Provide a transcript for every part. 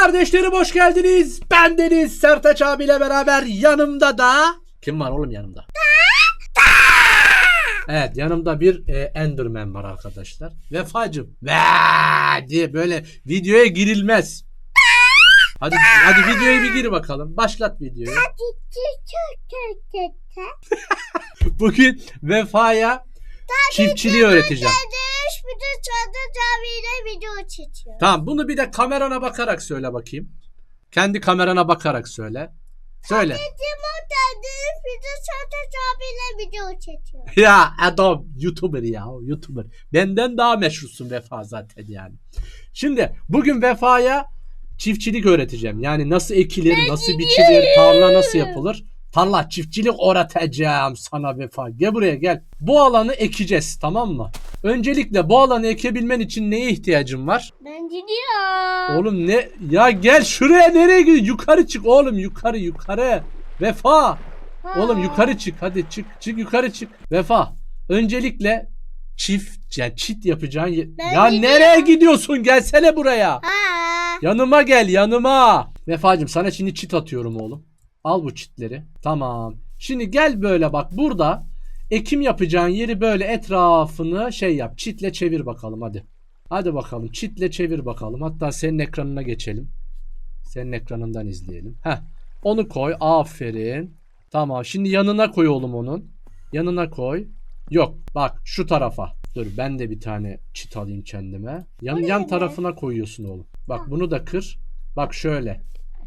Kardeşlerim hoş geldiniz. Ben Deniz Sertaç abiyle beraber yanımda da... Kim var oğlum yanımda? Evet yanımda bir e, Enderman var arkadaşlar. Vefacım. Ve diye böyle videoya girilmez. Hadi hadi videoya bir gir bakalım. Başlat videoyu. Bugün Vefa'ya çiftçiliği öğreteceğim. De çadır camiyle video çekiyor. Tamam bunu bir de kamerana bakarak söyle bakayım. Kendi kamerana bakarak söyle. Söyle. Timur kardeş bir de çadır camiyle video çekiyor. Ya adam YouTuber ya YouTuber. Benden daha meşhursun Vefa zaten yani. Şimdi bugün Vefa'ya çiftçilik öğreteceğim. Yani nasıl ekilir, nasıl biçilir, tarla nasıl yapılır. Tarla çiftçilik öğreteceğim sana Vefa. Gel buraya gel. Bu alanı ekeceğiz tamam mı? Öncelikle bu alanı ekebilmen için neye ihtiyacın var? Ben gidiyorum. Oğlum ne? Ya gel şuraya nereye gidiyorsun? Yukarı çık oğlum yukarı yukarı. Vefa. Oğlum yukarı çık hadi çık çık yukarı çık. Vefa öncelikle çift yani çit yapacağın Ben ya gidiyorum. nereye gidiyorsun gelsene buraya. Ha. Yanıma gel yanıma. Vefacım sana şimdi çit atıyorum oğlum. Al bu çitleri. Tamam. Şimdi gel böyle bak burada ekim yapacağın yeri böyle etrafını şey yap. Çitle çevir bakalım hadi. Hadi bakalım çitle çevir bakalım. Hatta senin ekranına geçelim. Senin ekranından izleyelim. Heh. Onu koy. Aferin. Tamam. Şimdi yanına koy oğlum onun. Yanına koy. Yok. Bak şu tarafa. Dur ben de bir tane çit alayım kendime. Yan, yan tarafına koyuyorsun oğlum. Bak bunu da kır. Bak şöyle.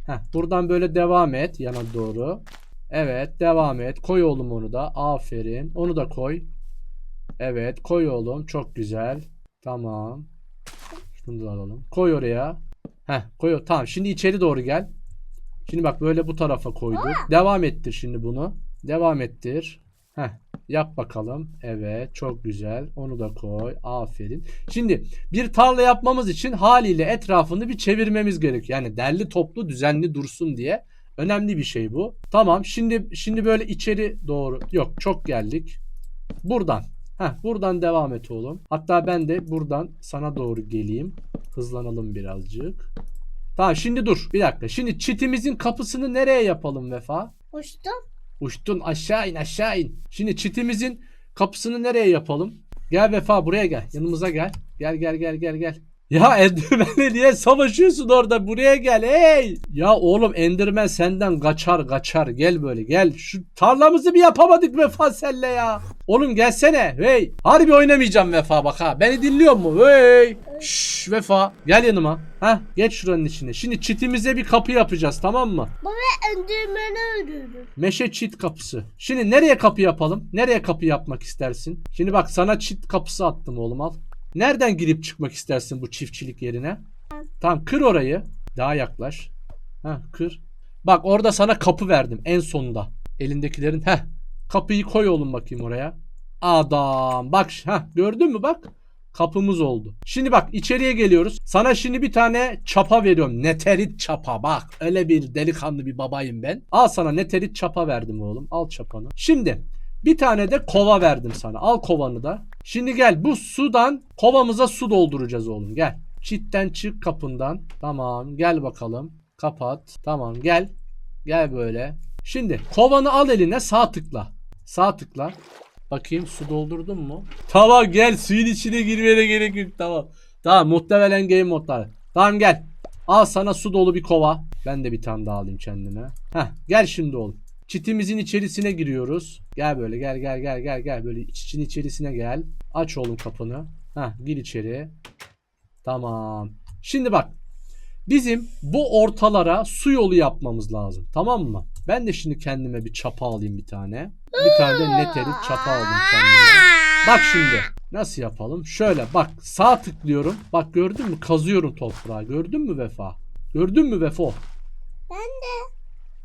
Heh, buradan böyle devam et yana doğru. Evet devam et. Koy oğlum onu da. Aferin. Onu da koy. Evet koy oğlum. Çok güzel. Tamam. Şunu da alalım. Koy oraya. Heh koy. Tamam şimdi içeri doğru gel. Şimdi bak böyle bu tarafa koyduk. Devam ettir şimdi bunu. Devam ettir. Heh yap bakalım. Evet çok güzel. Onu da koy. Aferin. Şimdi bir tarla yapmamız için haliyle etrafını bir çevirmemiz gerekiyor. Yani derli toplu düzenli dursun diye. Önemli bir şey bu. Tamam şimdi şimdi böyle içeri doğru. Yok çok geldik. Buradan. Heh, buradan devam et oğlum. Hatta ben de buradan sana doğru geleyim. Hızlanalım birazcık. Tamam şimdi dur. Bir dakika. Şimdi çitimizin kapısını nereye yapalım Vefa? Uçtum. Uçtun aşağı in aşağı in. Şimdi çitimizin kapısını nereye yapalım? Gel Vefa buraya gel. Yanımıza gel. Gel gel gel gel gel. Ya Enderman'le niye savaşıyorsun orada? Buraya gel hey. Ya oğlum Enderman senden kaçar kaçar. Gel böyle gel. Şu tarlamızı bir yapamadık Vefa senle ya. Oğlum gelsene. Hey. Harbi oynamayacağım Vefa bak ha. Beni dinliyor mu? Hey. Şşş Vefa. Gel yanıma. Ha geç şuranın içine. Şimdi çitimize bir kapı yapacağız tamam mı? Baba Enderman'ı öldürdüm. Meşe çit kapısı. Şimdi nereye kapı yapalım? Nereye kapı yapmak istersin? Şimdi bak sana çit kapısı attım oğlum al. Nereden girip çıkmak istersin bu çiftçilik yerine? Tamam kır orayı. Daha yaklaş. Ha kır. Bak orada sana kapı verdim en sonunda. Elindekilerin. Heh. Kapıyı koy oğlum bakayım oraya. Adam. Bak ha gördün mü bak. Kapımız oldu. Şimdi bak içeriye geliyoruz. Sana şimdi bir tane çapa veriyorum. Neterit çapa bak. Öyle bir delikanlı bir babayım ben. Al sana neterit çapa verdim oğlum. Al çapanı. Şimdi bir tane de kova verdim sana. Al kovanı da. Şimdi gel bu sudan kovamıza su dolduracağız oğlum. Gel. Çitten çık kapından. Tamam gel bakalım. Kapat. Tamam gel. Gel böyle. Şimdi kovanı al eline sağ tıkla. Sağ tıkla. Bakayım su doldurdun mu? Tamam gel suyun içine girmene gerek yok tamam. Tamam muhtemelen game modlar. Tamam gel. Al sana su dolu bir kova. Ben de bir tane daha alayım kendime. Heh gel şimdi oğlum. Çitimizin içerisine giriyoruz. Gel böyle gel gel gel gel gel böyle için içerisine gel. Aç oğlum kapını. Heh gir içeri. Tamam. Şimdi bak. Bizim bu ortalara su yolu yapmamız lazım. Tamam mı? Ben de şimdi kendime bir çapa alayım bir tane. Bir tane de neterit çapa aldım kendime. Bak şimdi nasıl yapalım? Şöyle bak sağ tıklıyorum. Bak gördün mü? Kazıyorum toprağı. Gördün mü Vefa? Gördün mü Vefo? Ben de.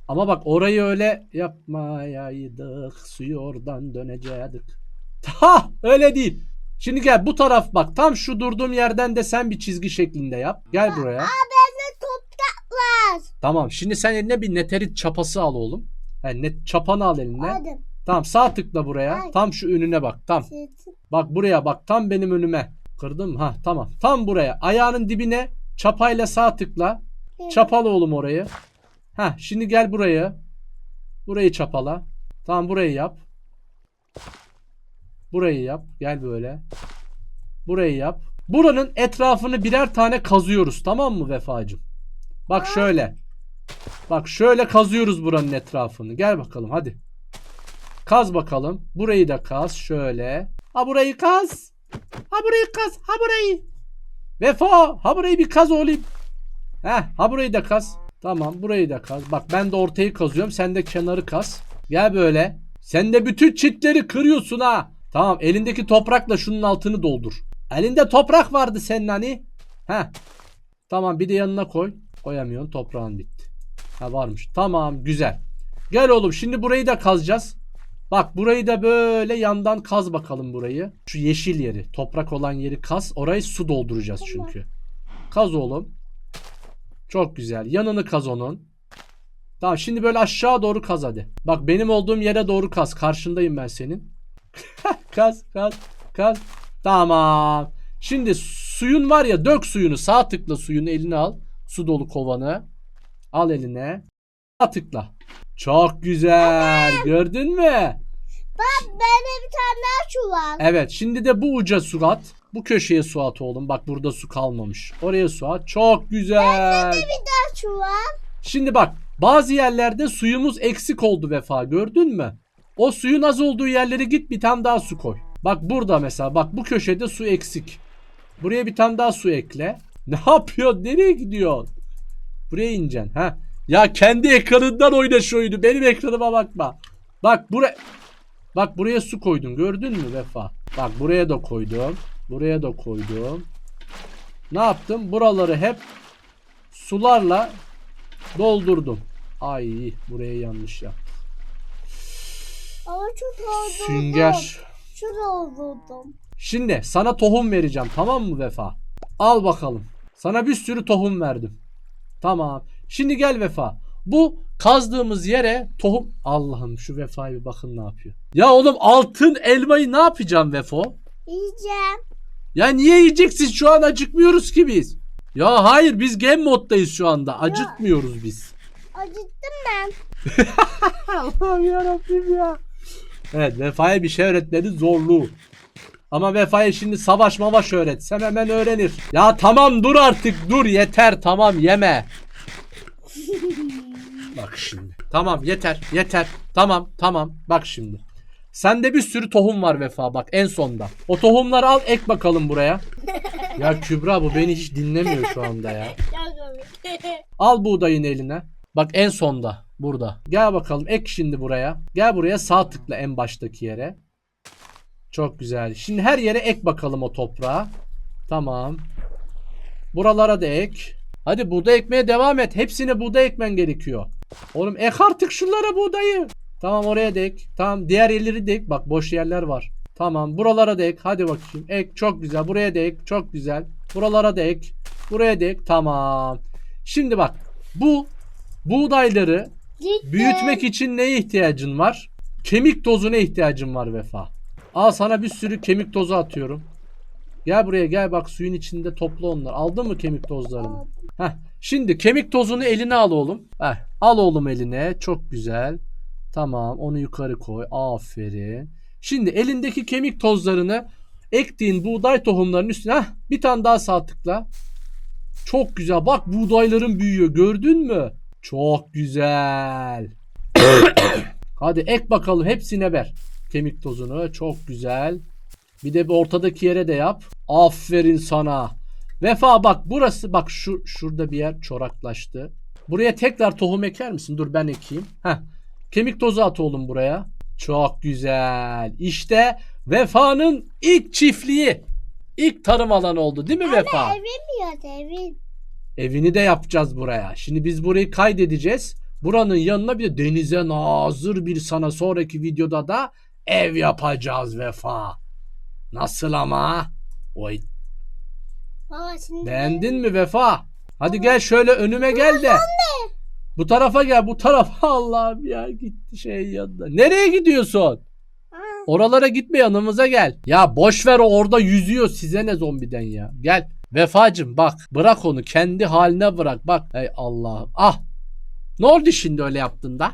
Ama bak orayı öyle yapmayaydık. Suyu oradan dönecektik. Ha öyle değil. Şimdi gel bu taraf bak. Tam şu durduğum yerden de sen bir çizgi şeklinde yap. Gel buraya. Bende toprak var. Tamam. Şimdi sen eline bir neterit çapası al oğlum. Yani net çapanı al eline. Aldım. Tamam sağ tıkla buraya. Ay. Tam şu önüne bak. Tam. Bak buraya bak. Tam benim önüme. Kırdım. Ha tamam. Tam buraya. Ayağının dibine çapayla sağ tıkla. Çapala oğlum orayı. Ha şimdi gel buraya. Burayı çapala. Tamam burayı yap. Burayı yap. Gel böyle. Burayı yap. Buranın etrafını birer tane kazıyoruz tamam mı Vefacım? Bak şöyle. Bak şöyle kazıyoruz buranın etrafını. Gel bakalım hadi. Kaz bakalım. Burayı da kaz şöyle. Ha burayı kaz. Ha burayı kaz. Ha burayı. Vefa. Ha burayı bir kaz oğlum. Heh, ha burayı da kaz. Tamam burayı da kaz. Bak ben de ortayı kazıyorum. Sen de kenarı kaz. Gel böyle. Sen de bütün çitleri kırıyorsun ha. Tamam elindeki toprakla şunun altını doldur. Elinde toprak vardı senin hani. Heh. Tamam bir de yanına koy. Koyamıyorsun toprağın bitti. Ha varmış. Tamam güzel. Gel oğlum şimdi burayı da kazacağız. Bak burayı da böyle yandan kaz bakalım burayı. Şu yeşil yeri, toprak olan yeri kaz. Orayı su dolduracağız çünkü. Kaz oğlum. Çok güzel. Yanını kaz onun. Tamam şimdi böyle aşağı doğru kaz hadi. Bak benim olduğum yere doğru kaz. Karşındayım ben senin. kaz kaz kaz. Tamam. Şimdi suyun var ya dök suyunu. Sağ tıkla suyunu eline al. Su dolu kovanı. Al eline. Sağ tıkla. Çok güzel. Gördün mü? Bak bende bir tane daha var. Evet şimdi de bu uca su at. Bu köşeye su at oğlum. Bak burada su kalmamış. Oraya su at. Çok güzel. Bir daha şu var. Şimdi bak bazı yerlerde suyumuz eksik oldu Vefa gördün mü? O suyun az olduğu yerlere git bir tane daha su koy. Bak burada mesela bak bu köşede su eksik. Buraya bir tane daha su ekle. Ne yapıyor? Nereye gidiyor? Buraya ineceksin. Ha? Ya kendi ekranından oyna şu oyunu. Benim ekranıma bakma. Bak buraya Bak buraya su koydum. Gördün mü Vefa? Bak buraya da koydum. Buraya da koydum. Ne yaptım? Buraları hep sularla doldurdum. Ay buraya yanlış yaptım. Ama şu doldurdum. Sünger. Şu doldurdum. Şimdi sana tohum vereceğim tamam mı Vefa? Al bakalım. Sana bir sürü tohum verdim. Tamam. Şimdi gel Vefa. Bu kazdığımız yere tohum... Allah'ım şu Vefa'ya bir bakın ne yapıyor. Ya oğlum altın elmayı ne yapacağım Vefo? Yiyeceğim. Ya niye yiyeceksin şu an acıkmıyoruz ki biz. Ya hayır biz game moddayız şu anda. Acıtmıyoruz biz. Acıttım ben. Allah'ım yarabbim ya. Evet Vefa'ya bir şey öğretmenin zorluğu. Ama Vefa'ya şimdi savaş mavaş öğretsem hemen öğrenir. Ya tamam dur artık dur yeter tamam yeme. Bak şimdi. Tamam yeter yeter. Tamam tamam bak şimdi. Sende bir sürü tohum var Vefa bak en sonda. O tohumları al ek bakalım buraya. Ya Kübra bu beni hiç dinlemiyor şu anda ya. Al buğdayın eline. Bak en sonda burada. Gel bakalım ek şimdi buraya. Gel buraya sağ tıkla en baştaki yere. Çok güzel. Şimdi her yere ek bakalım o toprağa. Tamam. Buralara da ek. Hadi buğday ekmeye devam et. Hepsine buğday ekmen gerekiyor. Oğlum ek artık şunlara buğdayı. Tamam oraya da ek. Tamam diğer yerleri de ek. Bak boş yerler var. Tamam buralara da ek. Hadi bakayım. Ek çok güzel. Buraya da ek. Çok güzel. Buralara da ek. Buraya da ek. Tamam. Şimdi bak. Bu buğdayları Gittim. büyütmek için neye ihtiyacın var? Kemik tozuna ihtiyacın var Vefa. Al sana bir sürü kemik tozu atıyorum. Gel buraya gel bak suyun içinde topla onları. Aldın mı kemik tozlarını? Heh. Şimdi kemik tozunu eline al oğlum. Heh. Al oğlum eline. Çok güzel. Tamam onu yukarı koy. Aferin. Şimdi elindeki kemik tozlarını ektiğin buğday tohumlarının üstüne heh, bir tane daha sağ tıkla. Çok güzel. Bak buğdayların büyüyor. Gördün mü? Çok güzel. Hadi ek bakalım hepsine ver. Kemik tozunu. Çok güzel. Bir de bir ortadaki yere de yap. Aferin sana. Vefa bak burası bak şu şurada bir yer çoraklaştı. Buraya tekrar tohum eker misin? Dur ben ekeyim. Heh. Kemik tozu at oğlum buraya. Çok güzel. İşte Vefa'nın ilk çiftliği. İlk tarım alanı oldu değil mi Vefa? Evim yok evim. Evini de yapacağız buraya. Şimdi biz burayı kaydedeceğiz. Buranın yanına bir de denize nazır bir sana sonraki videoda da ev yapacağız Vefa. Nasıl ama? Oy Baba şimdi beğendin mi Vefa? Hadi gel şöyle önüme gel de. Bu tarafa gel bu tarafa Allah'ım ya gitti şey yanına. Nereye gidiyorsun? Oralara gitme yanımıza gel. Ya boş ver o orada yüzüyor size ne zombiden ya. Gel. Vefacım bak bırak onu kendi haline bırak bak. Ey Allah. Ah. Ne oldu şimdi öyle yaptın da?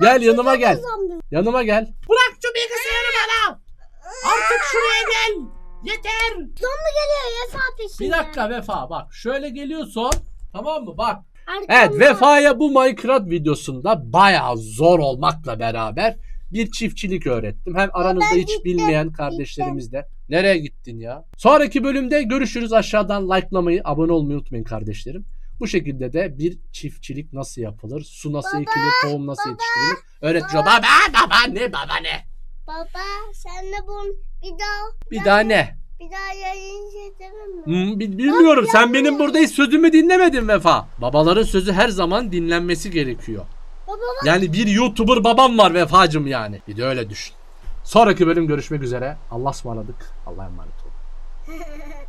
Gel yanıma gel. Yanıma gel. Bırak şu bilgisayarı bana. Artık şuraya gel. Yeter. Zombi geliyor Vefa peşinden. Bir dakika Vefa bak. Şöyle geliyorsun. Tamam mı? Bak. Evet Vefa'ya bu Minecraft videosunda bayağı zor olmakla beraber bir çiftçilik öğrettim. Hem aranızda hiç gittim, bilmeyen kardeşlerimiz de. Nereye gittin ya? Sonraki bölümde görüşürüz. Aşağıdan likelamayı, abone olmayı unutmayın kardeşlerim. Bu şekilde de bir çiftçilik nasıl yapılır, su nasıl Baba, ekilir, tohum nasıl baba, yetiştirilir öğreteceğim. Baba, baba ne, baba ne? Baba sen de bunu bir daha Bir daha ne? Bir daha yayın çekemem mi? Hmm, bi- bilmiyorum. Sen benim burada hiç sözümü dinlemedin Vefa. Babaların sözü her zaman dinlenmesi gerekiyor. Baba bak. Yani bir YouTuber babam var Vefacım yani. Bir de öyle düşün. Sonraki bölüm görüşmek üzere. Allah'a ısmarladık. Allah'a emanet olun.